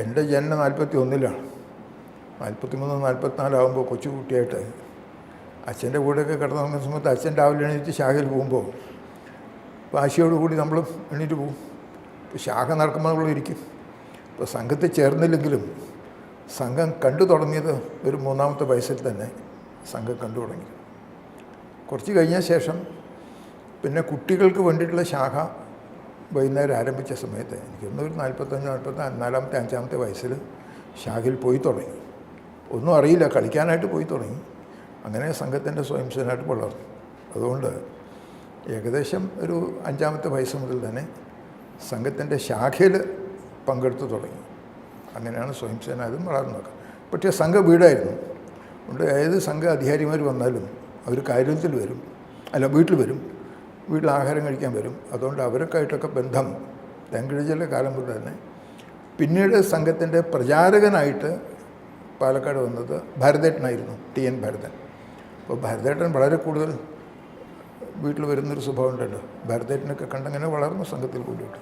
എന്റെ ജനനം നാൽപ്പത്തി ഒന്നിലാണ് നാൽപ്പത്തി മൂന്ന് നാൽപ്പത്തിനാലാകുമ്പോൾ കൊച്ചു കുട്ടിയായിട്ട്. അച്ഛന്റെ കൂടെയൊക്കെ കിടന്നു കിടന്നുറങ്ങുന്ന സമയത്ത് അച്ഛൻ രാവിലെ എണീറ്റ് ശാഖയിൽ പോകുമ്പോൾ വാശിയോടുകൂടി നമ്മൾ എണീറ്റ് പോകും. ഇപ്പോൾ ശാഖ നടക്കുമ്പോൾ നമ്മൾ ഇരിക്കും. ഇപ്പോൾ സംഘത്തിൽ ചേർന്നില്ലെങ്കിലും സംഘം കണ്ടു തുടങ്ങിയത് ഒരു മൂന്നാമത്തെ വയസ്സിൽ തന്നെ സംഘം കണ്ടു തുടങ്ങി. കുറച്ച് കഴിഞ്ഞ ശേഷം പിന്നെ കുട്ടികൾക്ക് വേണ്ടിയിട്ടുള്ള ശാഖ വൈകുന്നേരം ആരംഭിച്ച സമയത്ത് എനിക്കൊന്നും ഒരു നാൽപ്പത്തഞ്ച് നാൽപ്പത്തി നാലാമത്തെ അഞ്ചാമത്തെ വയസ്സിൽ ഷാഹിൽ പോയി തുടങ്ങി. ഒന്നും അറിയില്ല കളിക്കാനായിട്ട് പോയി തുടങ്ങി. അങ്ങനെ സംഘത്തിന്റെ സ്വയം സേനായിട്ട് വളർന്നു. അതുകൊണ്ട് ഏകദേശം ഒരു അഞ്ചാമത്തെ വയസ്സ് മുതൽ തന്നെ സംഘത്തിന്റെ ശാഖയിൽ പങ്കെടുത്തു തുടങ്ങി. അങ്ങനെയാണ് സ്വയം സേന അതും വളർന്നത്. പക്ഷേ സംഘ വീടായിരുന്നു. അതുകൊണ്ട് ഏത് സംഘ അധികാരിമാർ വന്നാലും അവർ കാര്യത്തിൽ വരും. അല്ല വീട്ടിൽ വരും. വീട്ടിൽ ആഹാരം കഴിക്കാൻ വരും. അതുകൊണ്ട് അവരൊക്കെയായിട്ടൊക്കെ ബന്ധം തെങ്കിഴിച്ചിലെ കാലം മുതൽ തന്നെ. പിന്നീട് സംഘത്തിന്റെ പ്രചാരകനായിട്ട് പാലക്കാട് വന്നത് ഭരതേട്ടനായിരുന്നു ടി എൻ ഭരതൻ. അപ്പോൾ ഭരതേട്ടൻ വളരെ കൂടുതൽ വീട്ടിൽ വരുന്നൊരു സ്വഭാവം ഉണ്ടല്ലോ. ഭരതേട്ടനൊക്കെ കണ്ടങ്ങനെ വളർന്നു സംഘത്തിൽ കൂടിയിട്ട്